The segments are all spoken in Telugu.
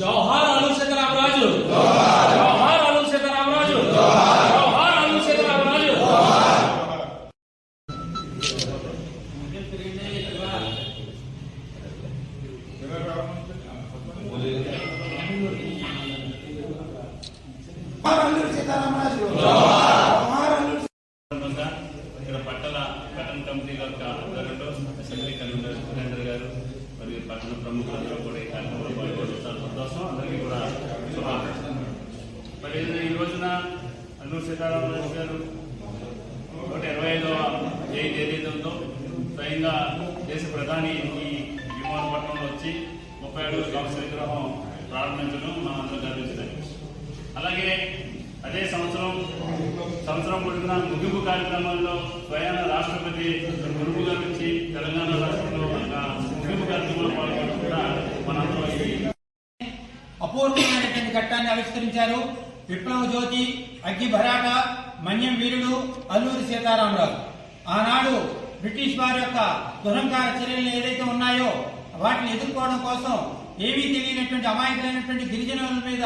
అల్లు సీతారామరాజు. జోహార్ అల్లు సీతారామరాజు. అల్లూరి సీతారామరాజు. జోహార్ అల్లూరి సందర్భంగా ఇక్కడ పట్టణ పట్టణ కమిటీ యొక్క ఆధ్వర్యంలో అసెంబ్లీ కన్వీనర్ సురేందర్ గారు మరియు పట్టణ ప్రముఖులందరూ కూడా ఈ కార్యక్రమంలో పాల్గొనడం చాలా సంతోషం అందరికీ కూడా మరి ఈ రోజున అల్లూరు సీతారామరాజు గారు నూట ఇరవై ఐదవ జయంతి ఏదైతే ఉందో స్వయంగా దేశ ప్రధాని ఈ విమానపట్నంలో వచ్చి ముప్పై ఏడు కాంగ్రెస్ విగ్రహం ప్రారంభించడం మనం అందరం అలాగే అదే సంవత్సరం సంవత్సరం పుట్టిన ముగింపు కార్యక్రమాల్లో స్వయాన రాష్ట్రపతి మురుగు గారు వచ్చి తెలంగాణ రాష్ట్రంలో ఒక ముగింపు కార్యక్రమంలో పాల్గొనడం కూడా మనందరం ఈ అపూర్వమైనటువంటి ఘట్టాన్ని ఆవిష్కరించారు. విప్లవ జ్యోతి అగ్గి భరాట మన్యం వీరుడు అల్లూరి సీతారామరాజు. ఆనాడు బ్రిటిష్ వారి యొక్క దురంకార చర్యలు ఏదైతే ఉన్నాయో వాటిని ఎదుర్కోవడం కోసం ఏమీ తెలియనటువంటి అమాయకులైనటువంటి గిరిజనుల మీద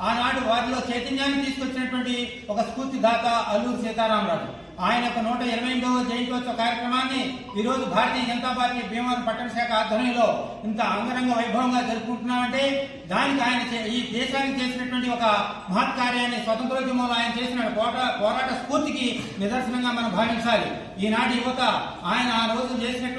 ఆనాడు వారిలో చైతన్యాన్ని తీసుకొచ్చినటువంటి ఒక స్ఫూర్తిదాత అల్లూరు సీతారామరాజు. ఆయన యొక్క నూట ఇరవై ఎనిమిదవ జయంతోత్సవ కార్యక్రమాన్ని ఈ రోజు భారతీయ జనతా పార్టీ భీమవరం పట్టణ శాఖ ఆధ్వర్యంలో ఇంత అంగరంగ వైభవంగా జరుపుకుంటున్నామంటే దానికి ఆయన చే- ఈ దేశానికి చేసినటువంటి ఒక మహత్ కార్యాన్ని స్వతంత్రోద్యమంలో ఆయన చేసిన పోరాట పోరాట స్ఫూర్తికి నిదర్శనంగా మనం భావించాలి. ఈనాటి యువత ఆయన ఆ రోజు చేసినటువంటి